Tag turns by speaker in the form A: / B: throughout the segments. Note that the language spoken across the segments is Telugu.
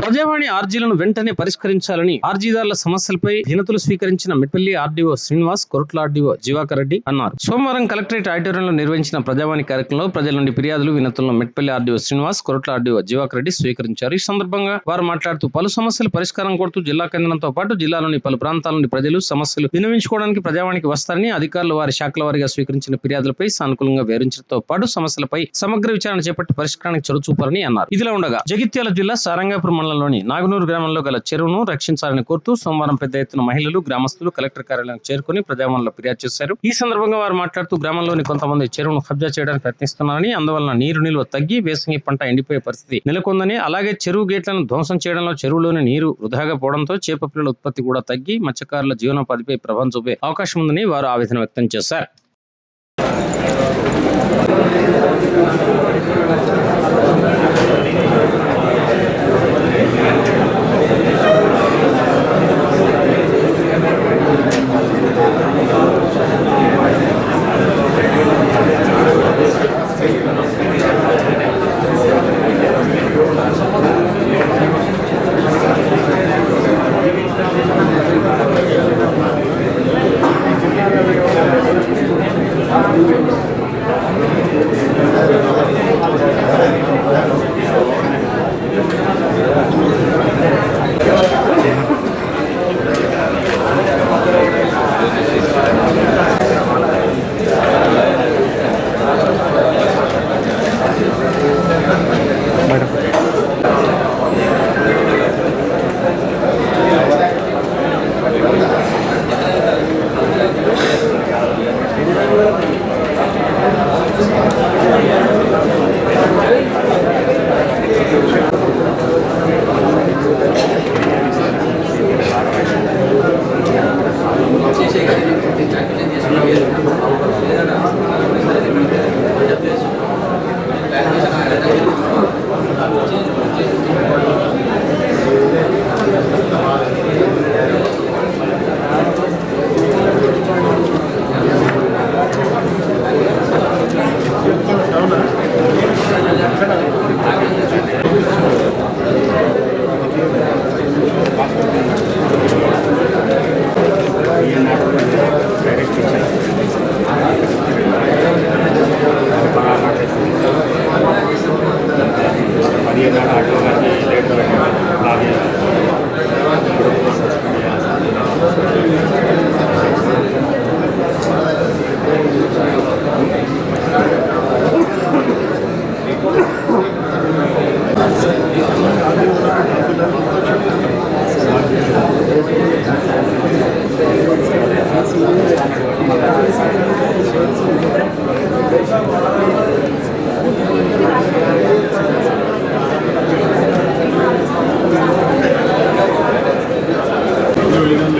A: ప్రజావాణి ఆర్జీలను వెంటనే పరిష్కరించాలని ఆర్జీదారుల సమస్యలపై వినతులు స్వీకరించిన మిట్పల్లి ఆర్డీఓ శ్రీనివాస్ కొరట్ల ఆర్డీఓ జివాకర్ రెడ్డి అన్నారు. సోమవారం కలెక్టరేట్ ఆడిటోరియంలో నిర్వహించిన ప్రజావాణి కార్యక్రమంలో ప్రజల నుండి ఫిర్యాదులు వినతులను మిట్పల్లి ఆర్డీఓ శ్రీనివాస్ కొరట్ల ఆర్డీఓ జివాకర్ రెడ్డి స్వీకరించారు. ఈ సందర్భంగా వారు మాట్లాడుతూ పలు సమస్యలు పరిష్కారం కోరుతూ జిల్లా కేంద్రంతో పాటు జిల్లాలోని పలు ప్రాంతాల నుండి ప్రజలు సమస్యలు వినవించుకోవడానికి ప్రజావాణికి వస్తారని అధికారులు వారి శాఖల వారిగా స్వీకరించిన ఫిర్యాదులపై సానుకూలంగా వివరించడంతో పాటు సమస్యలపై సమగ్ర విచారణ చేపట్టి పరిష్కారానికి చొరవ చూపారని అన్నారు. ఇదిలా ఉండగా జగిత్యాల జిల్లా సారంగాపురం మండలంలోని నాగనూరు గ్రామంలో గల చెరువును రక్షించాలని కోరుతూ సోమవారం పెద్ద ఎత్తున మహిళలు గ్రామస్తులు కలెక్టర్ కార్యాలయం చేరుకుని ప్రజావరణలో ఫిర్యాదు చేశారు. ఈ సందర్భంగా వారు మాట్లాడుతూ గ్రామంలోని కొంతమంది చెరువును కబ్జా చేయడానికి ప్రయత్నిస్తున్నారని అందువలన నీరు నిల్వ తగ్గి వేసంగి పంట ఎండిపోయే పరిస్థితి నెలకొందని అలాగే చెరువు గేట్లను ధ్వంసం చేయడంలో చెరువులోని నీరు వృధాగా పోవడంతో చేప పిల్లల ఉత్పత్తి కూడా తగ్గి మత్స్యకారుల జీవనోపాధిపై ప్రభావం చూపే అవకాశం ఉందని వారు ఆవేదన వ్యక్తం చేశారు.
B: i'm a little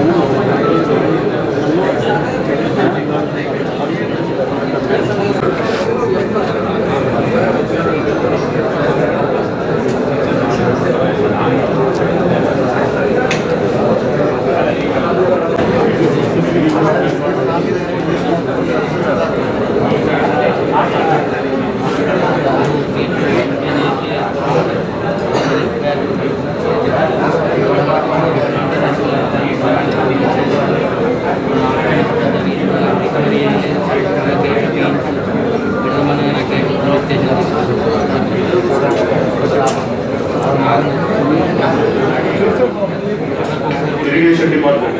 B: Oh,
C: irrigation department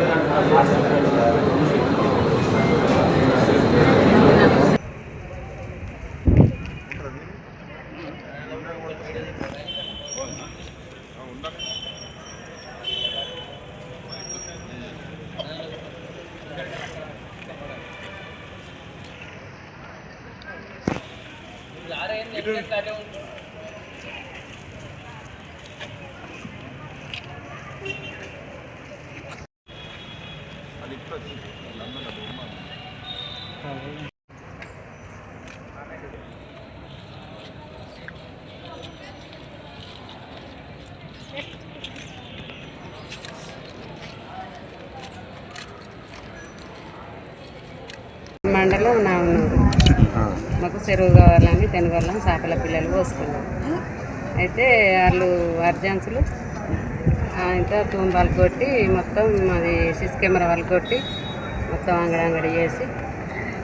C: ఇటు
D: మండలం నావనూరు మాకు చెరువు కావాలని తెనుగొల్లం చేపల పిల్లలు పోసుకున్నాం. అయితే వాళ్ళు అర్జెన్సులు ఇంకా వాళ్ళు కొట్టి మొత్తం అది సిస్ కెమెరా వాళ్ళు కొట్టి మొత్తం అంగడి అంగడి చేసి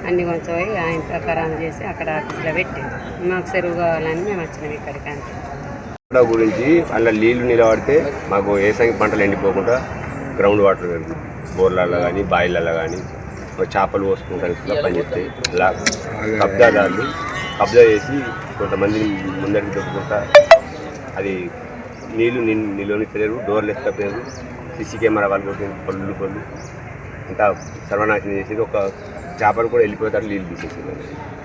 D: అన్ని కొంచెం పోయి ఆయన ఖరాబ్ చేసి అక్కడ ఆఫీస్లో పెట్టి మాకు చెరువు కావాలని మేము వచ్చినాం ఇక్కడికి అంతే.
E: కూడా గురించి అలా నీళ్ళు నిలబడితే మాకు ఏసంగి పంటలు ఎండిపోకుండా గ్రౌండ్ వాటర్ పెరుగుతుంది. బోర్లలో కానీ బాయిలలో కానీ. చేపలు పోసుకుంటానికి కూడా పనిచేస్తాయి అలా కబ్జాదారులు కబ్జా చేసి కొంతమంది ముందరికి దొరుకుంటా అది నీళ్ళు నిలువనిస్తలేరు డోర్లు ఎత్తలేరు సిసి కెమెరా వాళ్ళు కొట్టిన పళ్ళు పళ్ళు. అంతా సర్వనాశనం చేసేది ఒక చేపలు కూడా వెళ్ళిపోతారు నీళ్ళు తీసేసింది.